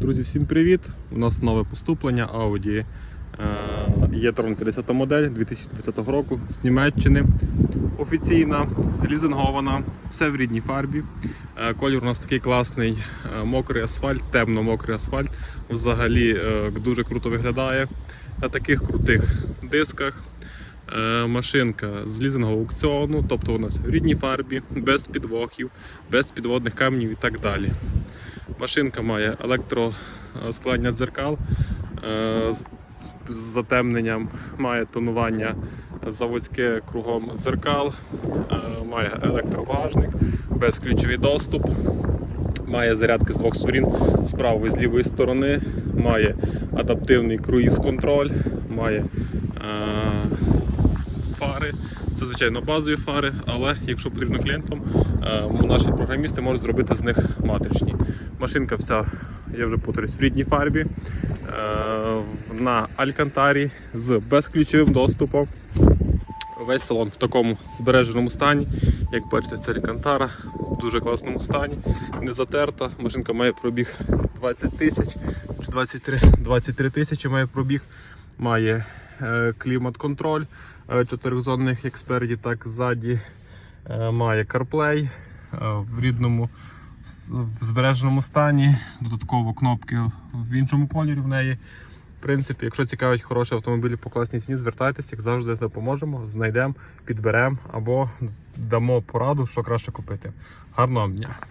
Друзі, всім привіт! У нас нове поступлення Audi e-tron 50 модель 2020 року з Німеччини. Офіційна, лізингована, все в рідній фарбі. Е, Колір у нас такий класний, е, мокрий асфальт, темно-мокрий асфальт. Взагалі е, дуже круто виглядає на таких крутих дисках. Е, Машинка з лізингового аукціону, тобто у нас в рідній фарбі, без підвохів, без підводних камнів і так далі. Машинка має електроскладення дзеркал е, з затемненням, має тонування заводське кругом дзеркал, е, має електробагажник, безключовий доступ, має зарядки з двох сторін, з правої і з лівої сторони, має адаптивний круїз-контроль, має фари. Це звичайно базові фари, але якщо потрібно клієнтам, е, наші програмісти можуть зробити з них матричні. Машинка вся, я вже повторюсь, в рідній фарбі, е, на алькантарі з безключовим доступом. Весь салон в такому збереженому стані. Як бачите, це алькантара в дуже класному стані, не затерта. Машинка має пробіг 20 тисяч чи 23, 23 тисячі має пробіг. Має е, клімат-контроль е, чотиризонних як спереді, так ззаді. Е, має CarPlay в рідному в збереженому стані. Додатково кнопки в іншому кольорі в неї. В принципі, якщо цікавить хороші автомобілі по класній ціні, звертайтеся, як завжди допоможемо, знайдемо, підберемо або дамо пораду, що краще купити. Гарного дня!